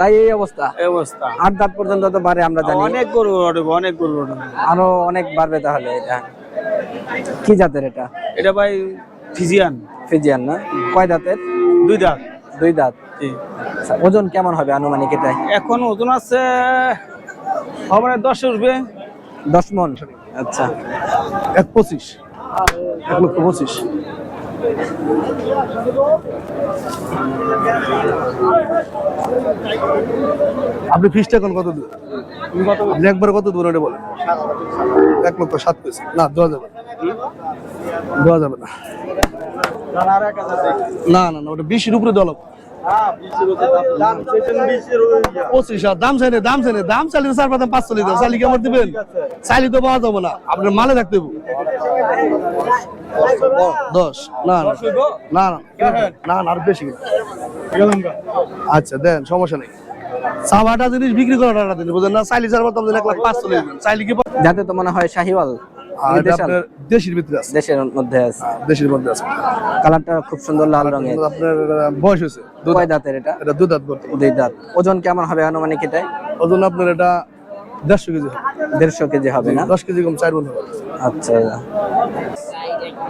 তাই এই অবস্থা। এই অবস্থা। আট দাঁত পর্যন্ত তো বাড়ে আমরা জানি। অনেক গরু উঠবে অনেক গরু উঠবে আরও অনেক বাড়বে তাহলে এটা। কি জাতের এটা? এটা ভাই ফিজিয়ান। ফিজিয়ান না? কয় দাঁতের? দুই দাঁত। দুই দাঁত। জি। আচ্ছা, ওজন কেমন হবে আনুমানিক এটাই এখন ওজন আছে হবে না দশ উঠবে। দশ মন। আচ্ছা। এক পঁচিশ। এক লক্ষ পঁচিশ। আপনি ফিসটা এখন কত আপনি একবার কত দেবেন ওটা বলেন। এক লক্ষ সাত পিস না, দেওয়া যাবে। দেওয়া যাবে না। না না না, ওটা বিশের উপরে দেওয়া লাগবে। পঁচিশ দাম চাইলে দাম চাইলে দাম চাইলে চার পাতাম পাঁচ চল্লিশ দাম চাইলে কি আমার দিবেন? চাইলে তো পাওয়া যাবে না। আপনার মালে রাখতে দশ। না না। না না। আর বেশি। আচ্ছা দেন সমস্যা নেই। সাবাটা জিনিস বিক্রি করার টাকা দিন বুঝলেন না? চাইলে এক লাখ পাঁচ চাইলে কি যাতে তো মনে হয় শাহিওয়াল দেশের ভিতরে আছে। দেশের মধ্যে আছে। দেশের মধ্যে আছে। কালারটা খুব সুন্দর লাল রঙের। আপনার বয়স হয়েছে। দু কয় দাঁত। দাঁতের এটা দাঁত দুই দাঁত। ওজন কেমন হবে আনুমানিক এটাই ওজন আপনার এটা দেড়শো কেজি দেড়শো কেজি হবে না? দশ কেজি কম চার মন হবে। আচ্ছা।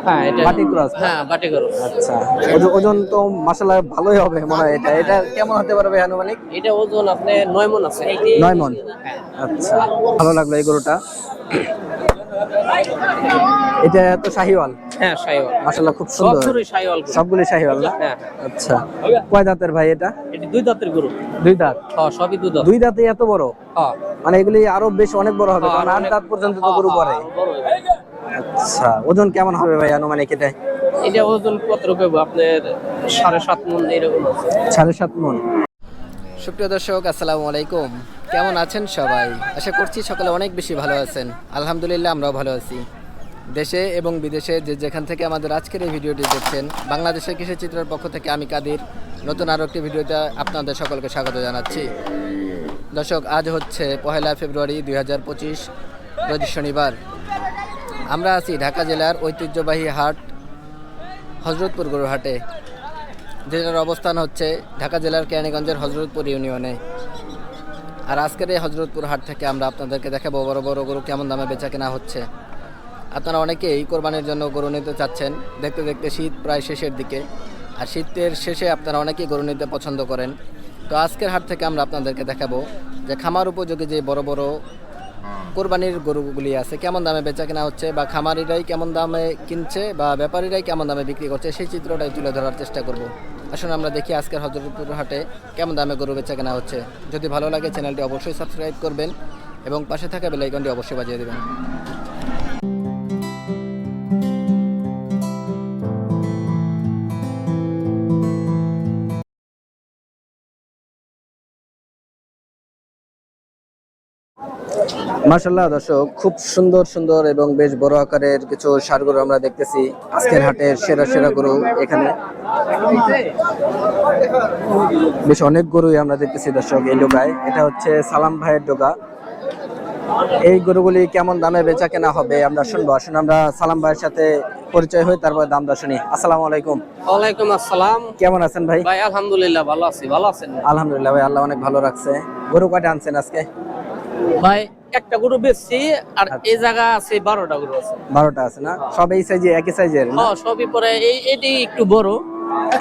হ্যাঁ এটা বাটি ক্রস? হ্যাঁ বাটি করো আচ্ছা। ওজন তো মাসালা ভালোই হবে মনে হয় এটা। এটা কেমন হতে পারবে আনুমানিক? এটা ওজন আপনি নয় মন আছে। নয় মন। আচ্ছা। ভালো লাগল এই গরুটা? এটা তো শাহিওয়াল? হ্যাঁ সাইওয়াল মাসাল্লাহ খুব সুন্দর। গরুই সাইওয়াল গরু। সবগুলি শাহিওয়াল না? হ্যাঁ আচ্ছা। কয় দাঁতের ভাই এটা? এটি দুই দাঁতের গরু। দুই দাঁত? হ্যাঁ সবই দুই দাঁত। দুই দাঁতে এত বড়? হ্যাঁ। মানে এগুলি আরও বেশ অনেক বড় হবে হ্যাঁ, কারণ আট দাঁত পর্যন্ত তো গরু হ্যাঁ, বড় হবে। আচ্ছা ওজন কেমন হবে ভাই আনুমানিক এটা? এটা ওজন কত রকম আপনার সাড়ে সাত মন এরকম সাড়ে সাত মন। সুপ্রিয় দর্শক আসসালামু আলাইকুম। কেমন আছেন সবাই? আশা করছি সকলে অনেক বেশি ভালো আছেন। আলহামদুলিল্লাহ, আমরাও ভালো আছি। দেশে এবং বিদেশে যে যেখান থেকে আমাদের আজকের এই ভিডিওটি দেখছেন, বাংলাদেশের কৃষি চিত্রের পক্ষ থেকে আমি কাদির। নতুন আরও একটি ভিডিওতে আপনাদের সকলকে স্বাগত জানাচ্ছি। দর্শক, আজ হচ্ছে পহেলা ফেব্রুয়ারি দুই হাজার পঁচিশ, রোজ শনিবার। আমরা আছি ঢাকা জেলার ঐতিহ্যবাহী হাট, হজরতপুর গরুর হাটে। যেটার অবস্থান হচ্ছে ঢাকা জেলার কেরানীগঞ্জের হজরতপুর ইউনিয়নে। আর আজকের এই হজরতপুর হাট থেকে আমরা আপনাদেরকে দেখাবো বড় বড় গরু কেমন দামে বেচা কেনা হচ্ছে। আপনারা অনেকেই কোরবানির জন্য গরু নিতে চাচ্ছেন, দেখতে দেখতে শীত প্রায় শেষের দিকে। আর শীতের শেষে আপনারা অনেকেই গরু নিতে পছন্দ করেন। তো আজকের হাট থেকে আমরা আপনাদেরকে দেখাবো যে খামার উপযোগী যে বড় বড় কোরবানির গরুগুলি আছে, কেমন দামে বেচা কেনা হচ্ছে বা খামারিরাই কেমন দামে কিনছে বা ব্যাপারীরাই কেমন দামে বিক্রি করছে, সেই চিত্রটাই তুলে ধরার চেষ্টা করব। আসুন আমরা দেখি আজকের হজরতপুর হাটে কেমন দামে গরু বেচা কেনা হচ্ছে। যদি ভালো লাগে চ্যানেলটি অবশ্যই সাবস্ক্রাইব করবেন এবং পাশে থাকা বেলাইকনটি অবশ্যই বাজিয়ে দেবেন। মার্শাল্লাহ দর্শক খুব সুন্দর সুন্দর এবং বেশ বড় আকারের কিছু সার গরু আমরা দেখতেছি। আজকের হাটের সেরা সেরা গরু এখানে। বেশ অনেক গরুই আমরা দেখতেছি দর্শক এই ডোকায় এটা হচ্ছে সালাম ভাইয়ের ডোকা এই গরুগুলি কেমন দামে বেচা কেনা হবে আমরা শুনব। আসুন আমরা সালাম ভাইয়ের সাথে পরিচয় হই তারপর দাম দর শুনি। আসসালামু আলাইকুম। ওয়ালাইকুম আসসালাম। কেমন আছেন ভাই? ভাই আলহামদুলিল্লাহ ভালো আছি। ভালো আছেন? আলহামদুলিল্লাহ ভাই আল্লাহ অনেক ভালো রাখছে। গরু কয়টা আনছেন আজকে? ভাই একটা গরু বেচছি আর এই জায়গা আছে বারোটা গরু আছে। বারোটা আছে না? সব এই সাইজে একই সাইজের? হ্যাঁ সবই পরে এই এটি একটু বড়।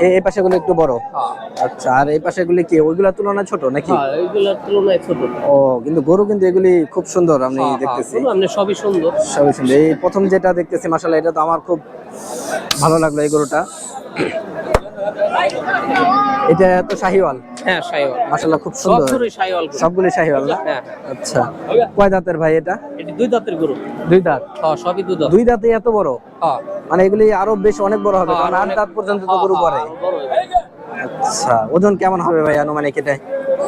এই পাশে গুলো একটু বড়? হ্যাঁ। আচ্ছা আর এই পাশে গুলি কি ওইগুলা তুলনায় ছোট নাকি? হ্যাঁ এইগুলোর তুলনায় ছোট। ও কিন্তু গরু কিন্তু এগুলি খুব সুন্দর আমি হ্যাঁ, হ্যাঁ, দেখতেছি। আপনি সবই সুন্দর। সবই সুন্দর। এই প্রথম যেটা দেখতেছি মাসাল্লাহ এটা তো আমার খুব ভালো লাগল এই গরুটা। এটা তো শাহিওয়াল? হ্যাঁ সাইওয়াল মাসাল্লাহ খুব সুন্দর। সাইওয়াল গরু। সবগুলি শাহিওয়াল না? হ্যাঁ আচ্ছা। কয় দাঁতের ভাই এটা? এটি দুই দাঁতের গরু। দুই দাঁত? হ্যাঁ সবই দুই দাঁত। দুই দাঁতে এত বড়? হ্যাঁ। মানে এগুলি আরও বেশ অনেক বড় হবে হ্যাঁ, কারণ আট দাঁত পর্যন্ত তো গরু পরে। হ্যাঁ, বড় হবে। আচ্ছা ওজন কেমন হবে ভাই আনুমানিক এটা?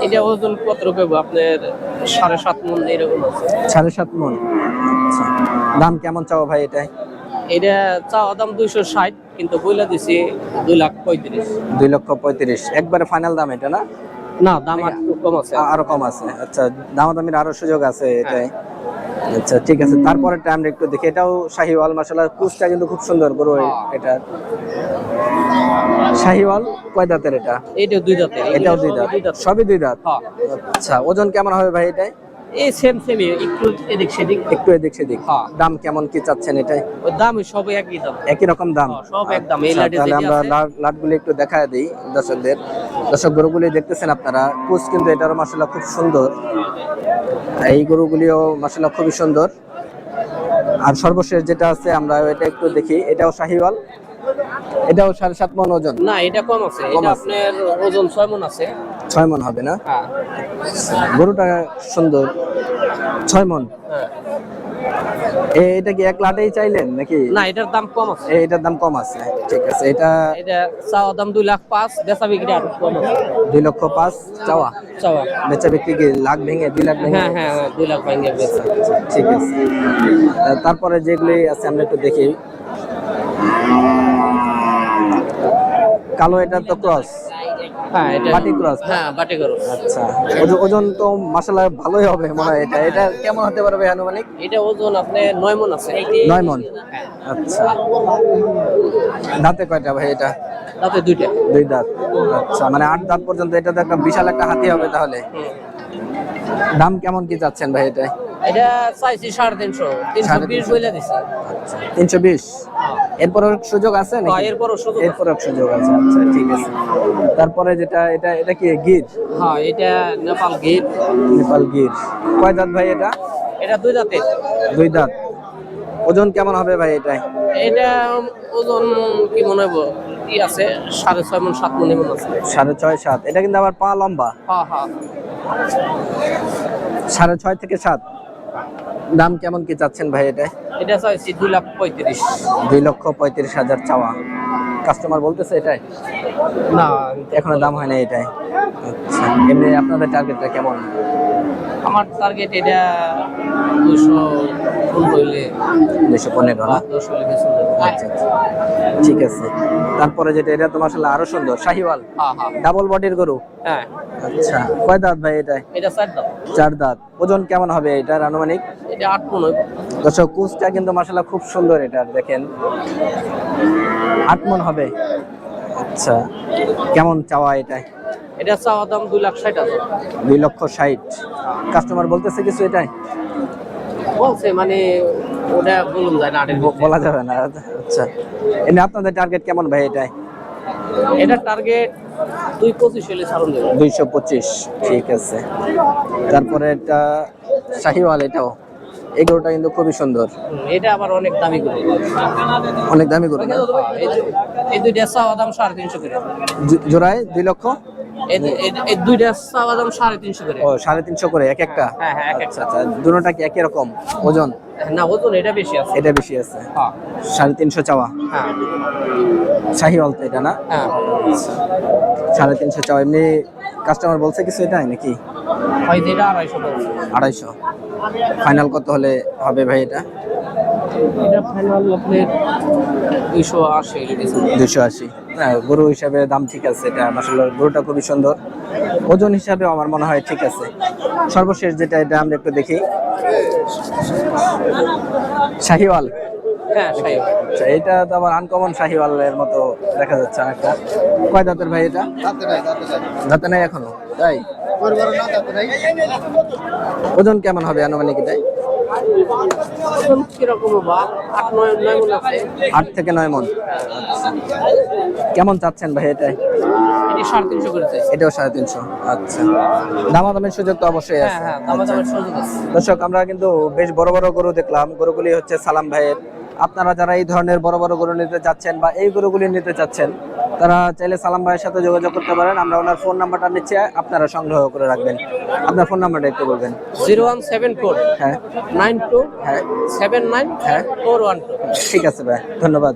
এটা ওজন কত রকম আপনার সাড়ে সাত মন এরকম আছে। সাড়ে সাত মন। আচ্ছা। দাম কেমন চাও ভাই এটাই এটা চাওয়া দাম দুইশো ষাট কিন্তু বইলা দিছি দুই লাখ পঁয়ত্রিশ। দুই লক্ষ পঁয়ত্রিশ। একবারে ফাইনাল দাম এটা না? না দাম কম আছে। আরও কম আছে। আচ্ছা দামাদামির আরও সুযোগ আছে এটাই। আচ্ছা ঠিক আছে। তারপরে আমরা একটু দেখি। এটাও শাহিওয়াল মাসাল্লাহ কুচটা কিন্তু খুব সুন্দর গরু হ্যাঁ। এটা। শাহিওয়াল কয় দাঁতের এটা? এইটা দুই দাঁতের। এটাও দুই দাঁত। দুই দাঁত সবই দুই দাঁত? হ্যাঁ। আচ্ছা ওজন কেমন হবে ভাই এটাই? এই সেম সেম একটু এদিক সেদিক। একটু এদিক সেদিক। হ্যাঁ। দাম কেমন কি চাচ্ছেন এটাই? ওই দাম সবই একই দাম। একই রকম দাম? হ্যাঁ, সব একদম। এই আচ্ছা, লাঠি তাহলে আমরা লাটগুলি একটু দেখায় দিই দর্শকদের। দর্শক গরুগুলি দেখতেছেন আপনারা কুচ কিন্তু এটারও মাসাল্লাহ খুব সুন্দর। এই গরুগুলিও মাসাল্লাহ খুবই সুন্দর। আর সর্বশেষ যেটা আছে আমরা এটা একটু দেখি। এটাও শাহিওয়াল। এটাও সাড়ে সাত মন ওজন। না এটা কম আছে। এটা আপনার ওজন ছয় মন আছে। ছয় মন হবে না? হ্যাঁ। গরুটা সুন্দর। ছয় মন? হ্যাঁ। এটা কি এক লাটেই চাইলেন নাকি? না এটার দাম কম আছে। এটার দাম কম আছে। ঠিক আছে এটা এটা চাওয়া দাম দুই লাখ পাঁচ বেচা বিক্রি আর কম আছে। দুই লক্ষ পাঁচ চাওয়া? চাওয়া। বেচা বিক্রি কি লাখ ভেঙে দুই লাখ ভেঙে? হ্যাঁ হ্যাঁ হ্যাঁ দুই লাখ ভাঙিয়ে বেচা। ঠিক আছে। তারপরে যেগুলি আছে আমরা একটু দেখি। কালো এটা তো ক্রস হ্যাঁ এটা বাটি ক্রস হ্যাঁ বাটি আচ্ছা ওজন- তো ভালোই হবে মনে হয় এটা। এটা কেমন হতে পারবে আনুমানিক? এটা ওজন আপনার নয় মন আছে। মন? হ্যাঁ। আচ্ছা। দাঁতে কয়টা ভাই এটা? দুইটা। দুই দাঁত। আচ্ছা মানে আট দাঁত পর্যন্ত এটা তো একটা বিশাল একটা হাতি হবে তাহলে। দাম কেমন কি চাচ্ছেন ভাই এটা এটা চাইছি সাড়ে তিনশো। তিনশো বিশ। বইলে দিছি। তিনশো বিশ? এরপরও সুযোগ আছে হ্যাঁ, নাকি এরপরও শুধু এরপরও সুযোগ আছে। আচ্ছা ঠিক আছে। তারপরে যেটা এটা এটা কি গির? হ্যাঁ এটা নেপাল গেট নেপাল গির। কয় দাঁত ভাই এটা? এটা দুই দাঁতের দুই দাঁত। ওজন কেমন হবে ভাই এটাই এটা ওজন কি মনে হব কি আছে সাড়ে ছয় মন সাত মন এমন আছে। সাড়ে ছয় সাত। এটা কিন্তু আবার পা লম্বা। হ্যাঁ হ্যাঁ। সাড়ে ছয় থেকে সাত। দাম কেমন কি চাচ্ছেন ভাই এটা? এটা চাইছি দুই লাখ পঁয়ত্রিশ। দুই লক্ষ পঁয়ত্রিশ হাজার চাওয়া। কাস্টমার বলতেছে এটাই? না। এখনও দাম হয় না এটাই। আচ্ছা এমনি আপনাদের টার্গেটটা কেমন? আমার টার্গেট এটা দুশো ফুল হইলে দুশো পনেরো না? দশ হইলে বেশি আচ্ছা আচ্ছা। ঠিক আছে। তারপরে যেটা এটা তো মাসাল্লাহ আরও সুন্দর শাহিওয়াল। হ্যাঁ হ্যাঁ। ডাবল বডির গরু? হ্যাঁ। আচ্ছা কয় দাঁত ভাই এটাই এটা চার দাম চার দাঁত। ওজন কেমন হবে এটার আনুমানিক? এটা আট হইব। দর্শক কুচটা কিন্তু মাসাল্লাহ খুব সুন্দর এটার দেখেন। আট মন হবে। আচ্ছা কেমন চাওয়া এটাই এটা চাওয়া দাম দুই লাখ ষাট হাজার। দুই লক্ষ ষাট। কাস্টমার বলতেছে কিছু এটাই? বলছে মানে ওটা বলুন যায় না বলা যাবে না। আচ্ছা। এমনি আপনাদের টার্গেট কেমন ভাই এটাই? এটা টার্গেট দুই পঁচিশ হলে ছাড়ুন দেবো। দুইশো পঁচিশ। ঠিক আছে। তারপরে এটা শাহিওয়াল এটাও। এই গরুটা কিন্তু খুবই সুন্দর। এটা আবার অনেক দামি করে অনেক দামি না? এই দুইটা চাওয়া দাম সাড়ে তিনশো করে। জোড়ায় দুই লক্ষ? এই দুইটা চাওয়া দাম সাড়ে তিনশো করে। ও সাড়ে তিনশো করে এক একটা? হ্যাঁ হ্যাঁ এক আচ্ছা আচ্ছা দুটোটা কি একই রকম? ওজন? না ওজন এটা বেশি আছে। এটা বেশি আছে। হ্যাঁ। সাড়ে তিনশো চাওয়া? হ্যাঁ। এটা না? হ্যাঁ। সাড়ে তিনশো চাওয়া এমনি কাস্টমার বলছে কিছু এটাই নাকি? এটা আড়াইশো আড়াইশো। ফাইনাল কত হলে হবে ভাই এটা? এটা ফাইনাল আপনার দুইশো আশি। দুশো আশি। হ্যাঁ গরু হিসাবে দাম ঠিক আছে এটা আসলে গরুটা খুবই সুন্দর। ওজন হিসাবে আমার মনে হয় ঠিক আছে। সর্বশেষ যেটা এটা আমরা একটু দেখি। শাহিওয়াল। হ্যাঁ আচ্ছা এটা তো আবার আনকমন শাহিওয়ালের মতো দেখা যাচ্ছে অনেকটা কয় দাঁতের ভাই এটা? দাঁতে নাই এখনও তাই? ওজন কেমন হবে আনুমানিক এটাই? ওজন কীরকম বা? আট নয় নয় মনে আছে। আট থেকে নয় মন। কেমন চাচ্ছেন ভাই এটাই এটি সাড়ে তিনশো করে এটাও সাড়ে তিনশো। আচ্ছা। দামাদামের সুযোগ তো অবশ্যই হ্যাঁ হ্যাঁ আছে। দর্শক আমরা কিন্তু বেশ বড় বড় গরু দেখলাম। গরুগুলি হচ্ছে সালাম ভাইয়ের। আপনারা যারা এই ধরনের বড় বড় গরু নিতে চাচ্ছেন বা এই গরুগুলি নিতে চাচ্ছেন তারা চাইলে সালাম ভাইয়ের সাথে যোগাযোগ করতে পারেন। আমরা ওনার ফোন নাম্বারটা নিচ্ছে আপনারা সংগ্রহ করে রাখবেন। আপনার ফোন নাম্বারটা একটু বলবেন। জিরো ওয়ান সেভেন ফোর হ্যাঁ। নাইন টু হ্যাঁ। সেভেন নাইন হ্যাঁ। Four one two. ঠিক আছে ভাই ধন্যবাদ।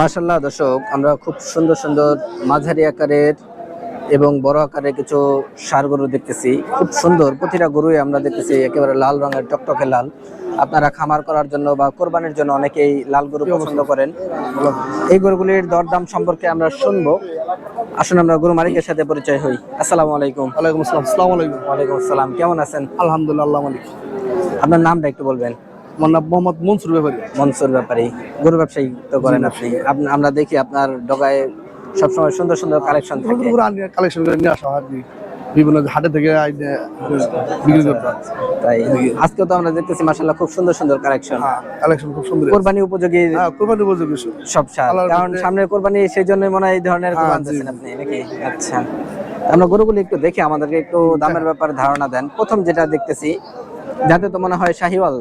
মাশাল্লাহ দর্শক আমরা খুব সুন্দর সুন্দর মাঝারি আকারের এবং বড় আকারে কিছু সার গরু দেখতেছি। খুব সুন্দর প্রতিটা গরুই আমরা দেখতেছি একেবারে লাল রঙের টকটকে লাল। আপনারা খামার করার জন্য বা কোরবানির জন্য অনেকেই লাল গরু পছন্দ করেন। এই গরুগুলির দরদাম সম্পর্কে আমরা শুনব। আসুন আমরা গরু মালিকের সাথে পরিচয় হই। আসসালামু আলাইকুম। ওয়ালাইকুম আসসালাম। আসসালামু আলাইকুম। ওয়ালাইকুম আসসালাম। কেমন আছেন? আলহামদুলিল্লাহ মালিক। আপনার নামটা একটু বলবেন। আমার নাম মোহাম্মদ মনসুর ব্যাপারী। মনসুর ব্যাপারী। গরু ব্যবসায়ী তো করেন আপনি- আমরা দেখি আপনার ডগায় সবসময় সুন্দর সুন্দর কালেকশন থাকে। কালেকশন করে নিয়ে আসা হয় বিভিন্ন হাটে থেকে বিক্রি করতে তাই আজকে তো আমরা দেখতেছি মাশাআল্লাহ খুব সুন্দর সুন্দর কালেকশন হ্যাঁ কালেকশন খুব সুন্দর কোরবানি উপযোগী হ্যাঁ কোরবানি উপযোগী সব। সার। কারণ সামনে কোরবানি সেই জন্য মনে হয় এই ধরনের হ্যাঁ, আনতেছেন আপনি নাকি? আচ্ছা। আমরা গরুগুলি একটু দেখি আমাদেরকে একটু দামের ব্যাপারে ধারণা দেন। প্রথম যেটা দেখতেছি যাতে তো মনে হয় শাহিওয়াল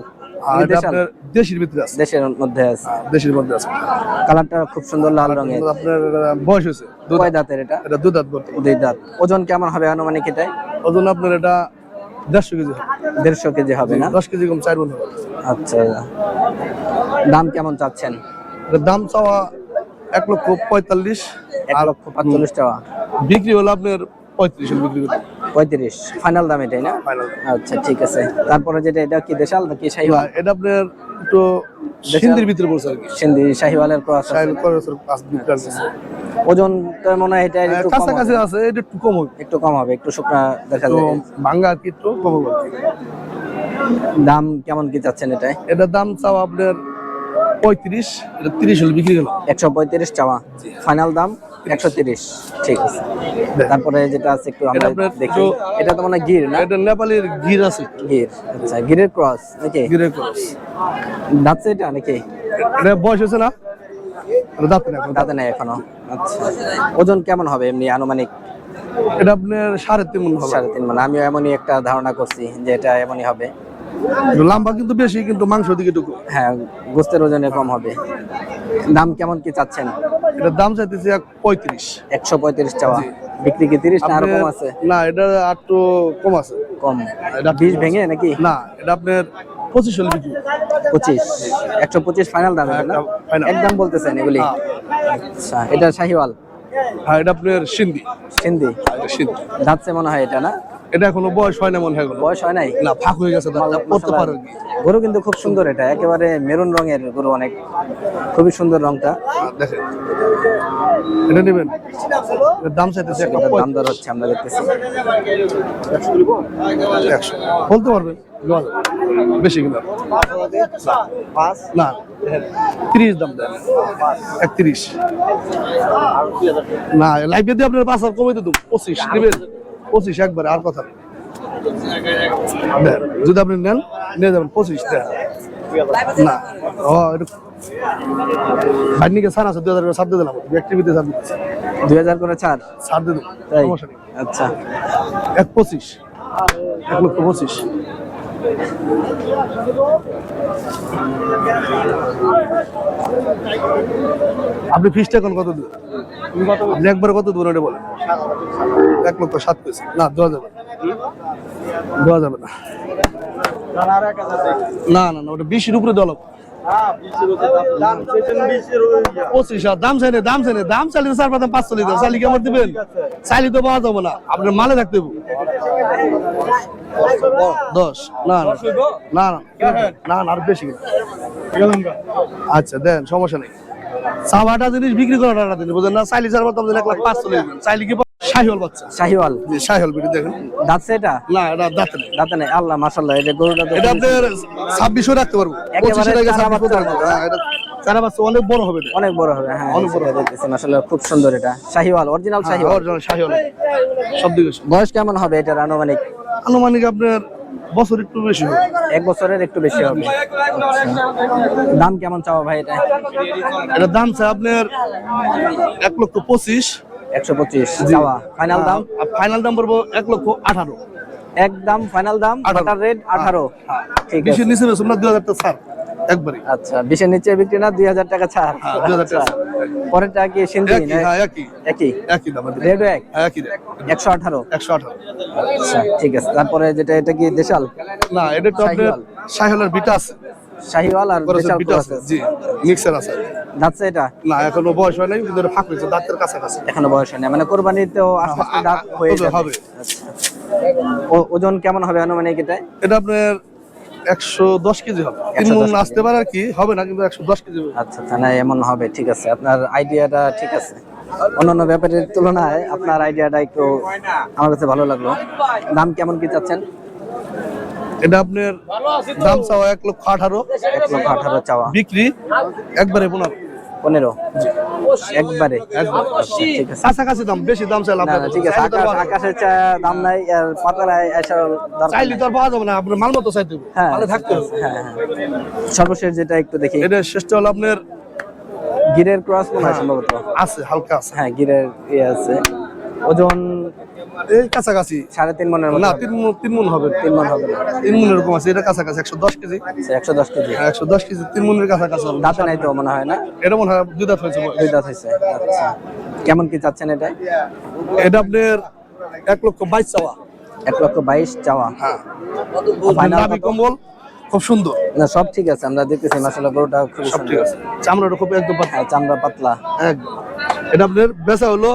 আর দেশাল? আপনার দেশির ভিতরে আছে? দেশের মধ্যে আছে। হ্যাঁ, দেশির মধ্যে আছে। কালারটা খুব সুন্দর লাল রঙের। আপনার বয়স হয়েছে? কয় দাঁতের এটা? এটা দুধ দাঁত করতে দুই দাঁত। ওজন কেমন হবে আনুমানিক এটাই? ওজন আপনার এটা দেড়শো কেজি হবে। দেড়শো কেজি হবে না? দশ কেজি কম চার মন হবে। আচ্ছা। দাম কেমন চাচ্ছেন? দাম চাওয়া এক লক্ষ পঁয়তাল্লিশ। এক লক্ষ পাঁচচল্লিশ টাকা। বিক্রি হলো আপনার পঁয়ত্রিশ বিক্রি করতে। পঁয়ত্রিশ। ফাইনাল দাম এটাই না? আচ্ছা ঠিক আছে। তারপরে যেটা এটা কি দেশাল নাকি শাহিওয়াল? এটা আপনার একটু সিন্ধির ভিতরে পড়ছে আর কি। সিন্ধি শাহিওয়ালের ক্রস আছে। ওজন তো মনে হয় এটা একটু কাছাকাছি আছে এটা একটু কম হবে। একটু কম হবে একটু শুকনা দেখা যায়। ভাঙ্গা আর কি একটু কম হবে দাম কেমন কি চাচ্ছেন এটাই এটার দাম চাওয়া আপনার পঁয়ত্রিশ এটা তিরিশ হলে বিক্রি গেল একশো পঁয়ত্রিশ চাওয়া। ফাইনাল দাম? একশো তিরিশ ঠিক আছে। তারপরে যেটা আছে একটু আমরা দেখি। এটা তো মানে গির না? এটা নেপালের গির আছে। গির আচ্ছা গিরের ক্রস নাকি? গিরের ক্রস। দাঁতছে এটা নাকি? এটা বয়স হয়েছে না? দাঁত না। দাঁতে নেই এখনও। আচ্ছা ওজন কেমন হবে এমনি আনুমানিক? এটা আপনার সাড়ে তিন মন হবে। সাড়ে তিন মানে। আমিও এমনই একটা ধারণা করছি যে এটা এমনই হবে। লম্বা কিন্তু বেশি কিন্তু মাংস দিকে কম। হ্যাঁ গোস্তের ওজনে কম হবে। দাম কেমন কি চাচ্ছেন? এটার দাম চাইতেছি পঁয়ত্রিশ। একশো পঁয়ত্রিশ চাওয়া। বিক্রি কি তিরিশ না আরও কম আছে? না এটা একটু কম আছে। কম। এটা বিশ ভেঙে নাকি? না এটা আপনার পঁচিশ হলে বিক্রি পঁচিশ। একশো পঁচিশ ফাইনাল দাম না? একদম বলতেছেন এগুলি। হ্যাঁ। আচ্ছা এটা শাহিওয়াল? হ্যাঁ এটা আপনার সিন্ধি। সিন্ধি। যাচ্ছে মনে হয় এটা না? এটা এখনও বয়স হয় না মনে হয় বয়স হয় নাই? না ফাঁক হয়ে গেছে পড়তে পারো গরু কিন্তু খুব সুন্দর এটা একেবারে মেরুন রঙের গরু অনেক খুবই সুন্দর রংটা। দেখেন। এটা নেবেন? দাম চাইতেছে দাম দর হচ্ছে আমরা দেখতেছি। বলতে পারবেন বেশি কিনা না? তিরিশ দাম দেন। একত্রিশ। না লাইফে দিয়ে আপনার পাঁচ হাজার কমে দেবো পঁচিশ। নেবেন? পঁচিশ একবারে আর কথা যদি আপনি নেন নিয়ে যাবেন পঁচিশ না ও এটা ভাইনিকে ছাড় আছে দু হাজার করে ছাড় দিয়ে দিলাম। অ্যাক্টিভিটি ছাড় দিচ্ছে দুই হাজার করে ছাড়? ছাড় দিয়ে দেবো সমস্যা নেই। আচ্ছা। এক পঁচিশ এক লক্ষ পঁচিশ। আপনি ফিসটা এখন কত দূর আপনি একবার কত দূর ওটা বলেন এক লক্ষ সাত পিস না, দেওয়া যাবে না। দেওয়া যাবে না না না না, ওটা বিশের উপরে দেওয়া। মালে থাকতে দশ। আর আচ্ছা দেন, সমস্যা নেই। জিনিস বিক্রি করা টাকা দিন বুঝলেন না? চাইলে চার পাতাম এক লাখ চাইলে কি শাহিওয়াল বাচ্চা। শাহিওয়াল। জি শাহিওয়াল বিক্রি দেখেন। দাঁতছে এটা? না এটা দাঁত নেই। দাঁতে নেই? আল্লাহ মাসাল্লাহ এটা গরুটা এটা আপনার ছাব্বিশও রাখতে পারব। একেবারে পঁচিশে থেকে চারা ছাব্বিশ বাচ্চার হ্যাঁ এটা চারা বাচ্চা অনেক বড় হবে অনেক বড় হবে হ্যাঁ অনেক বড় সেটা দেখতেছি মাসাল্লাহ খুব সুন্দর এটা। শাহিওয়াল অরিজিনাল হ্যাঁ, শাহিওয়াল? original শাহিওয়াল। সব দিকে বয়স কেমন হবে এটার আনুমানিক? আনুমানিক আপনার বছর একটু বেশি হবে। এক বছরের একটু বেশি হবে। দাম কেমন চাওয়া ভাই এটা? এটার দাম চাই আপনার এক লক্ষ পঁচিশ। একশো পঁচিশ। চাওয়া। ফাইনাল দাম? ফাইনাল দাম পড়ব এক লক্ষ আঠারো। একদম ফাইনাল দাম। রেট আঠারো। ঠিক আছে। নিচে বেশি দুই হাজার টাকা একবারে। আচ্ছা বিশের নিচে বিক্রি না দুই হাজার টাকা ছাড়। হ্যাঁ, 2000 টাকা আচ্ছা। পরেরটা কি সিন্ধি একই হ্যাঁ একই। দাম এক? হ্যাঁ, একই একশো আঠারো? একশো আঠারো। আচ্ছা ঠিক আছে। তারপরে যেটা এটা কি দেশাল? না এটা শাহিওয়াল। শাহিওয়ালের বিটা আছে। শাহিওয়াল আর বিটা আছে। জি মিক্সার আছে। যাচ্ছে এটা? না এখনও বয়স হয় নাই কিন্তু ফাঁক হয়েছে দাঁতের কাছাকাছি। এখনও বয়স হয় না মানে কোরবানিতেও আস্তে আস্তে দাঁত হয়ে হবে, যাবে। হবে। আচ্ছা। ওজন কেমন হবে আনুমানিক এটা এটা আপনার একশো দশ কেজি হবে। তিন মন আসতে পারে আর কি হবে না কিন্তু একশো দশ কেজি আচ্ছা আচ্ছা না এমন হবে ঠিক আছে। আপনার আইডিয়াটা ঠিক আছে। অন্যান্য ব্যাপারের তুলনায় আপনার আইডিয়াটা একটু আমার কাছে ভালো লাগল। দাম কেমন কি চাচ্ছেন? এটা আপনার দাম চাওয়া এক লক্ষ আঠারো। এক লক্ষ আঠারো চাওয়া। বিক্রি? একবারে পনেরো। পনেরো। একবারে। কাছাকাছি দাম বেশি দাম চাইলে না আপনার না, ঠিক আছে আকাশের দাম নাই আর দরকার চাইলে তো আর পাওয়া যাবে না আপনার মাল মতো চাইতে হ্যাঁ। থাকতে হ্যাঁ হ্যাঁ। সর্বশেষ যেটা একটু দেখি। এটা শেষটা হলো আপনার গিরের ক্রস মনে হয় সম্ভবত। আছে হালকা আছে। হ্যাঁ গিরের ইয়ে আছে। ওজন এই কাছাকাছি। সাড়ে তিন মনের না। তিন মন তিন মন হবে। তিন মন হবে তিন মন এরকম আছে এটা কাছাকাছি একশো দশ কেজি। আচ্ছা, একশো দশ কেজি। একশো দশ কেজি তিন মনের কাছাকাছি হবে। দাঁতে নাই তো মনে হয় না? এটা মনে হয় দুই দাঁত হয়েছে দুই দাঁত হয়েছে আচ্ছা। কেমন কি চাচ্ছেন এটা? এটা আপনার এক লক্ষ বাইশ চাওয়া। এক লক্ষ বাইশ চাওয়া। হ্যাঁ। কম্বল খুব সুন্দর। না সব ঠিক আছে আমরা দেখতেছি মাসালা গরুটা খুব ঠিক আছে। চামড়াটা খুব একদম পাতলা। হ্যাঁ চামড়া পাতলা। একদম। এটা আপনার বেচা হলো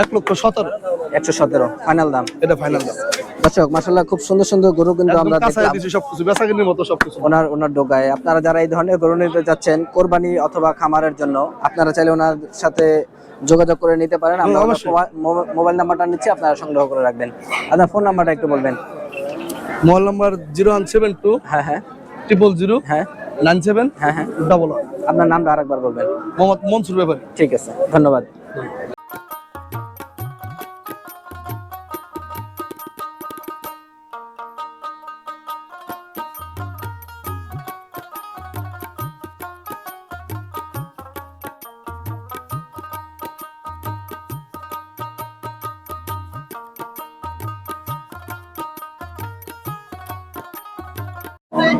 এক লক্ষ সতেরো। একশো সতেরো। ফাইনাল দাম। এটা ফাইনাল দাম। দর্শক মাসাল্লাহ খুব সুন্দর সুন্দর গরু কিন্তু আমরা দেখলাম। সবকিছু বেচা মতো সবকিছু। ওনার ওনার ডোগায়। আপনারা যারা এই ধরনের গরু নিতে যাচ্ছেন কোরবানি অথবা খামারের জন্য আপনারা চাইলে ওনার সাথে যোগাযোগ করে নিতে পারেন। আমরা মোবাইল নাম্বারটা নিচ্ছি আপনারা সংগ্রহ করে রাখবেন। আপনার ফোন নাম্বারটা একটু বলবেন। Mobile number zero one seven two হ্যাঁ হ্যাঁ। ট্রিপল জিরো হ্যাঁ। নাইন সেভেন হ্যাঁ হ্যাঁ। ডাবল আপনার নামটা আরেকবার বলবেন। মোহাম্মদ মনসুর ব্যাপারী। ঠিক আছে ধন্যবাদ।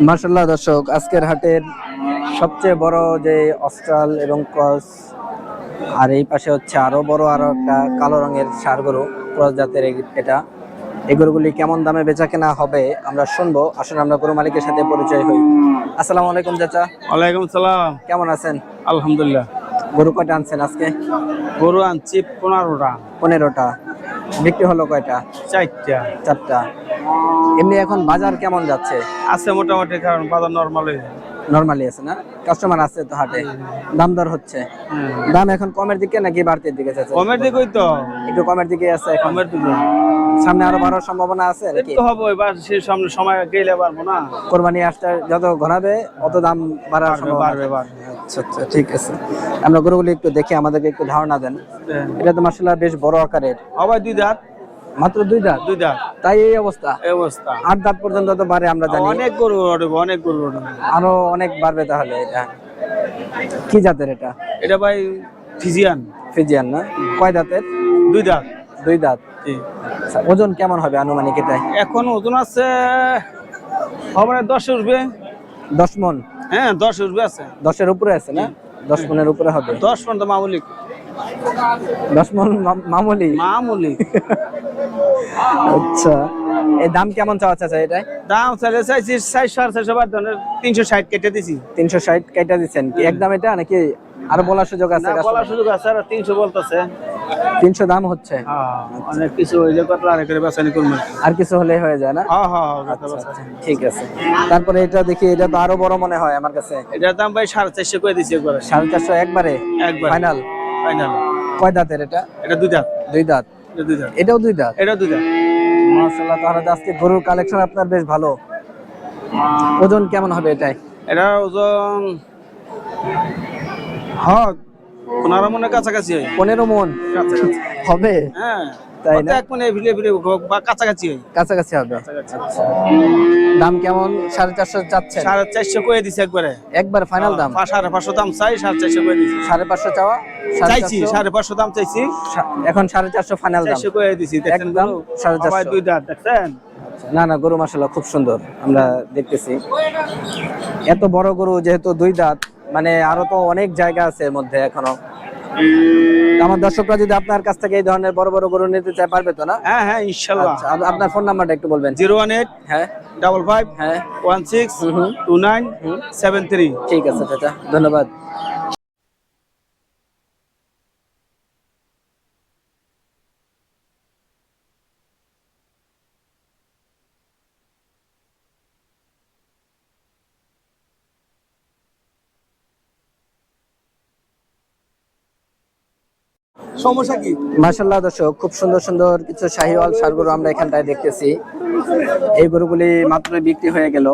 মার্শাল্লাহ দর্শক আজকের হাটের সবচেয়ে বড় যে অস্ট্রাল এবং ক্রস আর এই পাশে হচ্ছে আরও বড় আরও একটা কালো রঙের সার গরু ক্রস জাতের এটা। এই গরুগুলি কেমন দামে বেচা কেনা হবে আমরা শুনব। আসলে আমরা গরু মালিকের সাথে পরিচয় হই। আসসালামু আলাইকুম চাচা। ওয়ালাইকুম সালাম। কেমন আছেন? আলহামদুলিল্লাহ। গরু কয়টা আনছেন আজকে? গরু আনছি পনেরোটা। পনেরোটা। বিক্রি হলো কয়টা? চারটা। চারটা। এমনি এখন বাজার কেমন যাচ্ছে? আছে মোটামুটি কারণ বাজার নর্মাল নর্মালি আছে না? কাস্টমার আছে তো হাটে? দাম দর হচ্ছে? দাম এখন কমের দিকে নাকি বাড়তির দিকে চাচা কমের দিকই তো। একটু কমের দিকে আছে কমের দিকে। সামনে আরও বাড়ার সম্ভাবনা আছে নাকি? তো হবে এবার সে সামনে সময় গেলে পারব না। কোরবানি আসতে যত ঘনাবে অত দাম বাড়ার সম্ভাবনা বাড়বে, আচ্ছা আচ্ছা ঠিক আছে। আমরা গরুগুলি একটু দেখি আমাদেরকে একটু ধারণা দেন। এটা তো মাসাল্লাহ বেশ বড় আকারের। হবে দুই দাঁত। মাত্র দুই দাঁত দুই দাঁত তাই এই অবস্থা? এই অবস্থা। আট দাঁত পর্যন্ত তো বাড়ে আমরা জানি। অনেক গরু উঠবে অনেক গরু উঠবে আরও অনেক বাড়বে তাহলে এটা। কি জাতের এটা? এটা ভাই ফিজিয়ান। ফিজিয়ান না? কয় দাঁতের? দুই দাঁত। দুই দাঁত। আচ্ছা, ওজন কেমন হবে আনুমানিক এটাই এখন ওজন আছে হবে দশ উঠবে। দশ মন? হ্যাঁ দশ উঠবে আছে। দশের উপরে আছে না? দশ মনের উপরে হবে। দশ মন তো মামুলি। দশ মন মামুলি? মামুলি। আচ্ছা। এই দাম কেমন চাওয়া চাচা এটাই? দাম চাইলে চাইছি চারশো সাড়ে চারশো বাদ ধরনের তিনশো ষাট কেটে দিছি। তিনশো ষাট কেটে দিচ্ছেন কি? একদম এটা নাকি আরও বলার সুযোগ আছে? বলার সুযোগ আছে আর তিনশো বলতেছে। তিনশো দাম হচ্ছে? অনেক কিছু হইলে কত আর করে আর কিছু হলে হয়ে যায় না? হ্যাঁ হ্যাঁ হ্যাঁ, আচ্ছা, আচ্ছা, ঠিক আছে। তারপরে এটা দেখি এটা তো আরও বড় মনে হয় আমার কাছে। এটার দাম ভাই সাড়ে চারশো করে দিছি একবারে। সাড়ে চারশো একবারে? একবার। ফাইনাল ফাইনাল কয় দাঁতের এটা? এটা দুই দাঁত। দুই দাঁত। দুই দাঁত। এটাও দুই দাঁত? এটা দুই দাঁত। মার্শাল্লাহ তাহলে আজকে গরুর কালেকশন আপনার বেশ ভালো। ওজন কেমন হবে এটাই এটা ওজন হ্যাঁ পনেরো মনের কাছাকাছি হয়। পনেরো মন? কাছাকাছি। হবে? হ্যাঁ। তাই না? এক মনে বা কাছাকাছি হয় কাছাকাছি হবে। দাম কেমন? সাড়ে চারশো চাচ্ছেন? সাড়ে চারশো করে দিছি একবারে। একবার ফাইনাল দাম? সাড়ে পাঁচশো দাম চাই সাড়ে চারশো করে দিছি। সাড়ে পাঁচশো চাওয়া? চাইছি সাড়ে পাঁচশো দাম চাইছি। এখন সাড়ে চারশো ফাইনাল দাম। করে দিছি একদম সাড়ে চারশো। দুই দাঁত দেখছেন? না না গরু মাসাল্লাহ খুব সুন্দর আমরা দেখতেছি। এত বড় গরু যেহেতু দুই দাঁত মানে আরও তো অনেক জায়গা আছে এর মধ্যে এখনও। আমার দর্শকরা যদি আপনার কাছ থেকে এই ধরনের বড় বড় গরু নিতে চায় পারবে তো না? হ্যাঁ হ্যাঁ ইনশাল্লাহ। আচ্ছা, আপনার ফোন নাম্বারটা একটু বলবেন। জিরো ওয়ান এইট হ্যাঁ। ডাবল ফাইভ হ্যাঁ। One six two nine seven three. ঠিক আছে চাচা। ধন্যবাদ। সমস্যা কি? মাশাল্লাহ দর্শক খুব সুন্দর সুন্দর কিছু শাহিওয়াল সার গরু আমরা এখানটায় দেখতেছি। এই গরুগুলি মাত্র বিক্রি হয়ে গেল।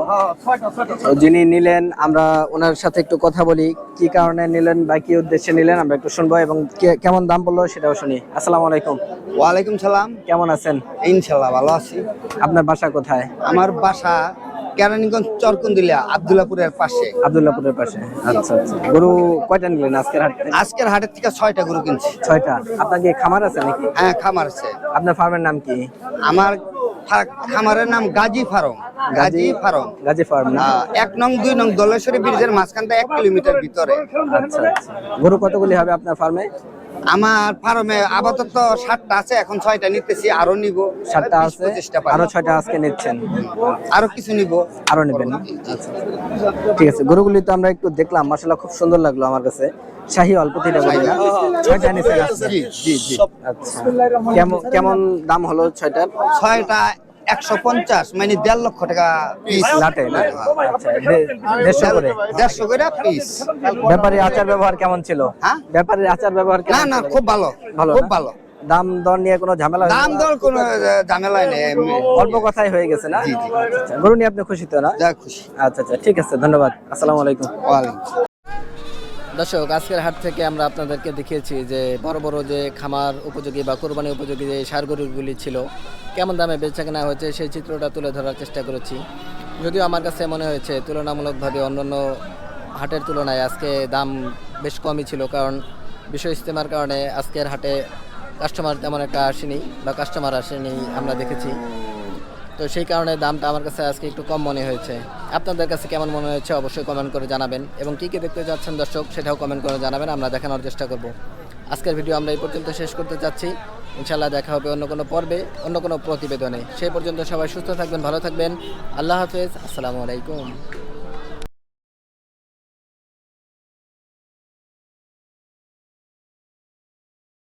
যিনি নিলেন আমরা ওনার সাথে একটু কথা বলি কি কারণে নিলেন বা কি উদ্দেশ্যে নিলেন আমরা একটু শুনব এবং কেমন দাম বলল সেটাও শুনি। আসসালামু আলাইকুম। ওয়ালাইকুম সালাম। কেমন আছেন? ইনশাল্লাহ ভালো আছি। আপনার বাসা কোথায়? আমার বাসা কেরানীগঞ্জ চরকুন্দিলা আবদুল্লাপুরের পাশে। আব্দুল্লাহপুরের পাশে। আচ্ছা আচ্ছা। গরু কয়টা নিলেন আজকের হাট আজকের হাটের থেকে ছয়টা গরু কিনছি। ছয়টা। আপনার কি খামার আছে নাকি? হ্যাঁ খামার আছে। আপনার ফার্মের নাম কি? আমার খামারের নাম Gazi farm. Gazi? Farm. Gazi farm এক নং দুই নং দলেশ্বরী ব্রিজের মাঝখানটা এক কিলোমিটার ভিতরে। আচ্ছা আচ্ছা। গরু কতগুলি হবে আপনার ফার্মে? আমার ফার্মে আপাতত সাতটা আছে এখন ছয়টা নিতেছি আরও নিব। সাতটা আছে আরও ছয়টা আজকে নিচ্ছেন। আরও কিছু নিব। আরও নেবেন না? ঠিক আছে গরুগুলি তো আমরা একটু দেখলাম মাসাল্লাহ খুব সুন্দর লাগল আমার কাছে। শাহি অল্প গরু না? ছয়টা নিচ্ছেন জি জি জি। আচ্ছা। কেমন কেমন দাম হলো ছয়টার? ছয়টা একশো পঞ্চাশ মানে দেড় লক্ষ টাকা পিস লাটে না? আচ্ছা দেড়শো করে। দেড়শো করে পিস ব্যাপারী আচার ব্যবহার কেমন ছিল? হ্যাঁ? ব্যাপারীর আচার ব্যবহার না না খুব ভালো ভালো খুব ভালো। দাম দর নিয়ে কোনো ঝামেলা দাম দর কোনো আহ, ঝামেলাই নেই। অল্প কথাই হয়ে গেছে না? জি। আচ্ছা, আচ্ছা। গরু নিয়ে আপনি খুশি তো না? খুশি। আচ্ছা আচ্ছা ঠিক আছে ধন্যবাদ। আসসালামু আলাইকুম। ওয়ালাইকুম দর্শক, আজকের হাট থেকে আমরা আপনাদেরকে দেখিয়েছি যে বড় বড় যে খামার উপযোগী বা কোরবানি উপযোগী যে সার গরুগুলি ছিল, কেমন দামে বেচা কেনা হয়েছে সেই চিত্রটা তুলে ধরার চেষ্টা করেছি। যদিও আমার কাছে মনে হয়েছে তুলনামূলকভাবে অন্যান্য হাটের তুলনায় আজকে দাম বেশ কমই ছিল, কারণ বিষয় ইস্তেমার কারণে আজকের হাটে কাস্টমার তেমন একটা আসেনি বা কাস্টমার আসেনি আমরা দেখেছি। তো সেই কারণে দামটা আমার কাছে আজকে একটু কম মনে হয়েছে। আপনাদের কাছে কেমন মনে হয়েছে অবশ্যই কমেন্ট করে জানাবেন। এবং কী কী দেখতে চাচ্ছেন দর্শক, সেটাও কমেন্ট করে জানাবেন, আমরা দেখানোর চেষ্টা করব। আজকের ভিডিও আমরা এই পর্যন্ত শেষ করতে চাচ্ছি ইনশাল্লাহ দেখা হবে অন্য কোনো পর্বে, অন্য কোনো প্রতিবেদনে। সেই পর্যন্ত সবাই সুস্থ থাকবেন, ভালো থাকবেন। আল্লাহ হাফেজ, আসসালামু আলাইকুম।